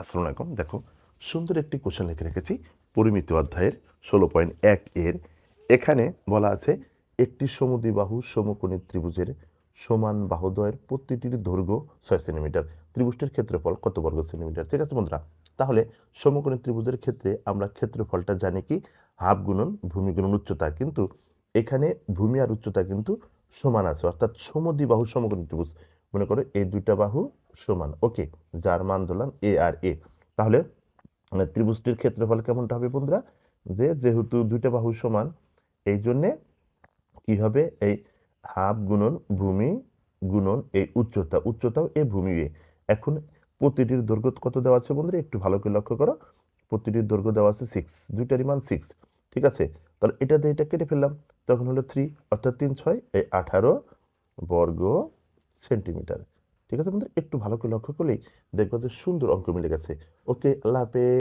আসসালামু আলাইকুম। দেখো, সুন্দর একটি কোশ্চেন লিখে রেখেছি। পরিমিতি অধ্যায়ের ষোলো পয়েন্ট এক এর। এখানে বলা আছে, একটি সমদ্বিবাহু সমকোণী ত্রিভুজের সমান বাহুদ্বয়ের প্রতিটির দৈর্ঘ্য ছয় সেন্টিমিটার ত্রিভুজটির ক্ষেত্রফল কত বর্গ সেন্টিমিটার ঠিক আছে বন্ধুরা? তাহলে সমকোণী ত্রিভুজের ক্ষেত্রে আমরা ক্ষেত্রফলটা জানি কি? হাফ গুণন ভূমি গুণন উচ্চতা। কিন্তু এখানে ভূমি আর উচ্চতা কিন্তু সমান আছে। অর্থাৎ সমদ্বিবাহু সমকোণী ত্রিভুজ। মনে করো, এই দুইটা বাহু সমান। ওকে যার মান ধরলাম এ আর এ। তাহলে মানে ত্রিভুজটির ক্ষেত্রফল কেমনটা হবে বন্ধুরা? যে যেহেতু দুইটা বাহু সমান, এই জন্যে কি হবে? এই হাফ গুণন ভূমি গুণন এই উচ্চতা, উচ্চতাও এ, ভূমি এ। এখন প্রতিটির দৈর্ঘ্য কত দেওয়া আছে বন্ধুরা? একটু ভালো করে লক্ষ্য করো। প্রতিটির দৈর্ঘ্য দেওয়া আছে সিক্স দুইটারই মান সিক্স ঠিক আছে? তাহলে এটা দিয়ে এটা কেটে ফেললাম। তখন হলো থ্রি অর্থাৎ তিন, ছয়, এই আঠারো বর্গ সেন্টিমিটার। ঠিক আছে বন্ধুরা একটু ভালো করে লক্ষ্য করলেই দেখব যে সুন্দর অঙ্ক মিলে গেছে। ওকে, আল্লাহ হাফেজ।